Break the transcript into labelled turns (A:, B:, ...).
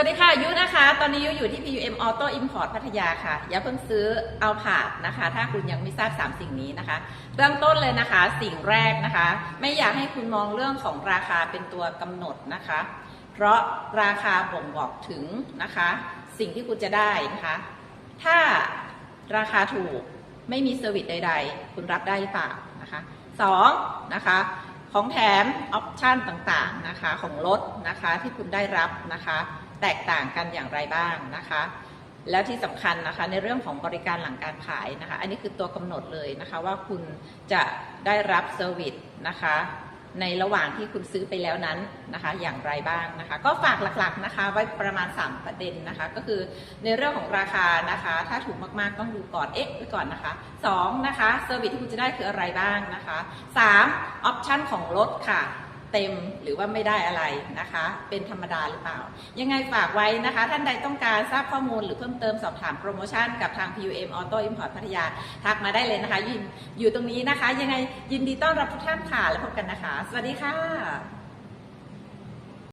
A: สวัสดีค่ะยุนะคะ ตอนนี้ยุอยู่ที่ PUM Auto Import พัทยาค่ะ อย่าเพิ่งซื้อเอาผ่านนะคะ ถ้าคุณยังไม่ทราบ 3 สิ่งนี้นะคะ เริ่มต้นเลยนะคะ สิ่งแรกนะคะ ไม่อยากให้คุณมองเรื่องของราคาเป็นตัวกำหนดนะคะ เพราะราคาบ่งบอกถึงนะคะ สิ่งที่คุณจะได้นะคะ ถ้าราคาถูกไม่มีเซอร์วิสใด ๆ คุณรับได้หรือเปล่านะคะสองนะคะของแถมออปชันต่างๆนะคะของรถนะคะที่คุณได้รับนะคะ แตกต่างกันอย่างไรบ้างนะคะ แล้วที่สำคัญนะคะในเรื่องของบริการหลังการขายนะคะ อันนี้คือตัวกำหนดเลยนะคะว่าคุณจะได้รับเซอร์วิสนะคะในระหว่างที่คุณซื้อไปแล้วนั้นนะคะอย่างไรบ้างนะคะ ก็ฝากหลักๆนะคะ ไว้ประมาณ 3 ประเด็นนะคะ ก็คือในเรื่องของราคานะคะ ถ้าถูกมากๆต้องดูก่อนเอ๊ะไว้ก่อนนะคะ2นะคะเซอร์วิสที่คุณจะได้คืออะไรบ้างนะคะ3ออปชันของรถค่ะ เต็มหรือว่าไม่ได้อะไรนะคะ เป็นธรรมดาหรือเปล่า ยังไงฝากไว้นะคะ ท่านใดต้องการทราบข้อมูลหรือเพิ่มเติมสอบถามโปรโมชั่นกับทาง PUM Auto Import พัทยา ทักมาได้เลยนะคะยินอยู่ตรงนี้นะคะ ยังไงยินดีต้อนรับทุกท่านค่ะแล้วพบกันนะคะ สวัสดีค่ะ